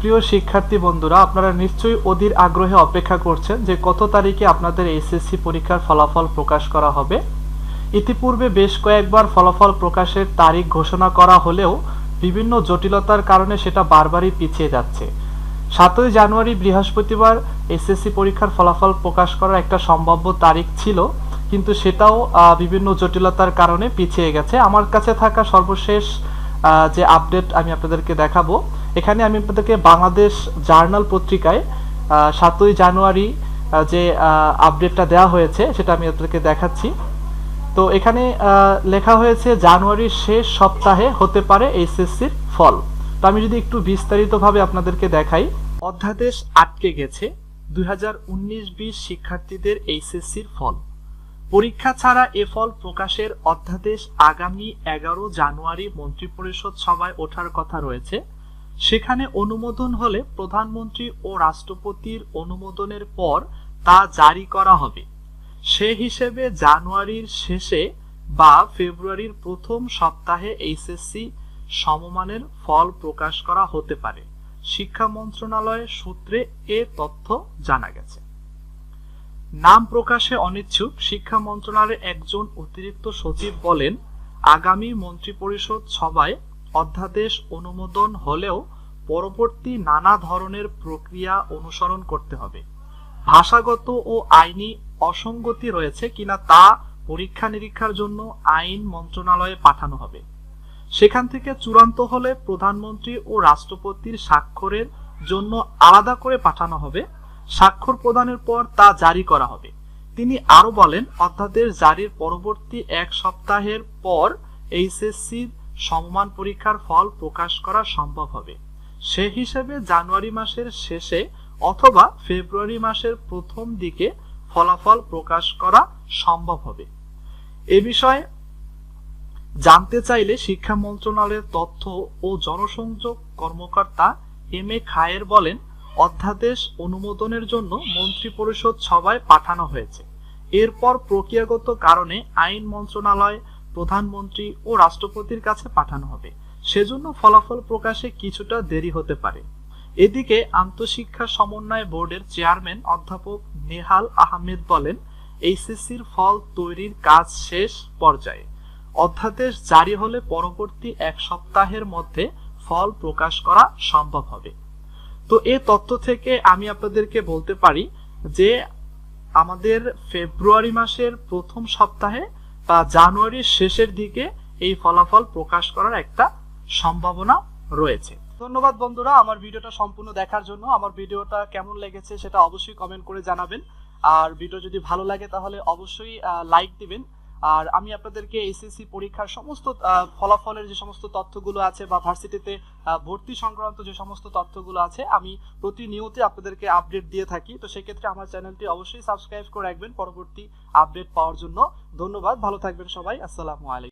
প্রিয় শিক্ষার্থী বন্ধুরা, আপনারা নিশ্চয়ই অধীর আগ্রহে অপেক্ষা করছেন যে কত তারিখে আপনাদের এসএসসি পরীক্ষার ফলাফল প্রকাশ করা হবে। ইতিপূর্বে বেশ কয়েকবার ফলাফল প্রকাশের তারিখ ঘোষণা করা হলেও বিভিন্ন জটিলতার কারণে সেটা বারবারই পিছিয়ে যাচ্ছে। সাতই জানুয়ারি বৃহস্পতিবার এসএসসি পরীক্ষার ফলাফল প্রকাশ করার একটা সম্ভাব্য তারিখ ছিল, কিন্তু সেটাও বিভিন্ন জটিলতার কারণে পিছিয়ে গেছে। আমার কাছে থাকা সর্বশেষ যে আপডেট আমি আপনাদেরকে দেখাবো এখানে আমি আপনাদেরকে বাংলাদেশ জার্নাল পত্রিকায় সাতই জানুয়ারি যে আপডেটটা দেওয়া হয়েছে, সেটা আমি আপনাদেরকে দেখাচ্ছি। তো এখানে লেখা হয়েছে, জানুয়ারির শেষ সপ্তাহে হতে পারে এইচএসসির ফল। তো আমি যদি একটু বিস্তারিতভাবে আপনাদেরকে দেখাই। অধ্যাদেশ আটকে গেছে, দুই হাজার উনিশ বিশ শিক্ষার্থীদের এইচএসসির ফল। পরীক্ষা ছাড়া এ ফল প্রকাশের অধ্যাদেশ আগামী এগারো জানুয়ারি মন্ত্রিপরিষদ সভায় ওঠার কথা রয়েছে। সেখানে অনুমোদন হলে প্রধানমন্ত্রী ও রাষ্ট্রপতির অনুমোদনের পর তা জারি করা হবে। সে হিসেবে জানুয়ারির শেষে বা ফেব্রুয়ারির প্রথম সপ্তাহে এইচএসসি সমমানের ফল প্রকাশ করা হতে পারে। শিক্ষা মন্ত্রণালয়ের সূত্রে এ তথ্য জানা গেছে। নাম প্রকাশে অনিচ্ছুক শিক্ষা মন্ত্রণালয়ের একজন অতিরিক্ত সচিব বলেন, আগামী মন্ত্রিপরিষদ সভায় অধ্যাদেশ অনুমোদন হলেও পরবর্তী নানা ধরনের প্রক্রিয়া অনুসরণ করতে হবে। ভাষাগত ও আইনি অসঙ্গতি রয়েছে কিনা তা পরীক্ষা নিরীক্ষার জন্য আইন মন্ত্রণালয়ে পাঠানো হবে। সেখান থেকে চূড়ান্ত হলে প্রধানমন্ত্রী ও রাষ্ট্রপতির স্বাক্ষরের জন্য আলাদা করে পাঠানো হবে। স্বাক্ষর প্রদানের পর তা জারি করা হবে। তিনি আরও বলেন, অধ্যাদেশ জারির পরবর্তী এক সপ্তাহের পর এইচএসসির সমমান পরীক্ষার ফল প্রকাশ করা সম্ভব হবে। সে হিসেবে জানুয়ারি মাসের শেষে অথবা ফেব্রুয়ারি মাসের প্রথম দিকে ফলাফল প্রকাশ করা সম্ভব হবে। এ বিষয়ে জানতে চাইলে শিক্ষা মন্ত্রণালয়ের তথ্য ও জনসংযোগ কর্মকর্তা এম এ খায়ের বলেন, অধ্যাদেশ অনুমোদনের জন্য মন্ত্রিপরিষদ সভায় পাঠানো হয়েছে। এরপর প্রক্রিয়াগত কারণে আইন মন্ত্রণালয় প্রধানমন্ত্রী ও রাষ্ট্রপতির কাছে পাঠানো হবে। সেজন্য ফলাফল প্রকাশে কিছুটা দেরি হতে পারে। এদিকে আন্তঃশিক্ষা সমন্বয় বোর্ডের চেয়ারম্যান অধ্যাপক নেহাল আহমেদ বলেন, এইচএসসির ফল তৈরির কাজ শেষ পর্যায়ে। অধ্যাদেশ জারি হলে পরবর্তী এক সপ্তাহের মধ্যে ফল প্রকাশ করা সম্ভব হবে। তো এ তথ্য থেকে আমি আপনাদেরকে বলতে পারি যে আমাদের ফেব্রুয়ারি মাসের প্রথম সপ্তাহে বা জানুয়ারির শেষের দিকে এই ফলাফল প্রকাশ করার একটা সম্ভাবনা রয়েছে। ধন্যবাদ বন্ধুরা আমার ভিডিওটা সম্পূর্ণ দেখার জন্য। আমার ভিডিওটা কেমন লেগেছে সেটা অবশ্যই কমেন্ট করে জানাবেন। আর ভিডিও যদি ভালো লাগে তাহলে অবশ্যই লাইক দিবেন। আর আমি আপনাদেরকে এসএসসি পরীক্ষার সমস্ত ফলাফলের যে সমস্ত তথ্যগুলো আছে বা ভার্সিটিতে ভর্তি সংক্রান্ত যে সমস্ত তথ্যগুলো আছে, আমি প্রতিনিয়ত আপনাদেরকে আপডেট দিয়ে থাকি। তো সেক্ষেত্রে আমার চ্যানেলটি অবশ্যই সাবস্ক্রাইব করে রাখবেন পরবর্তী আপডেট পাওয়ার জন্য। ধন্যবাদ, ভালো থাকবেন সবাই। আসসালামু আলাইকুম।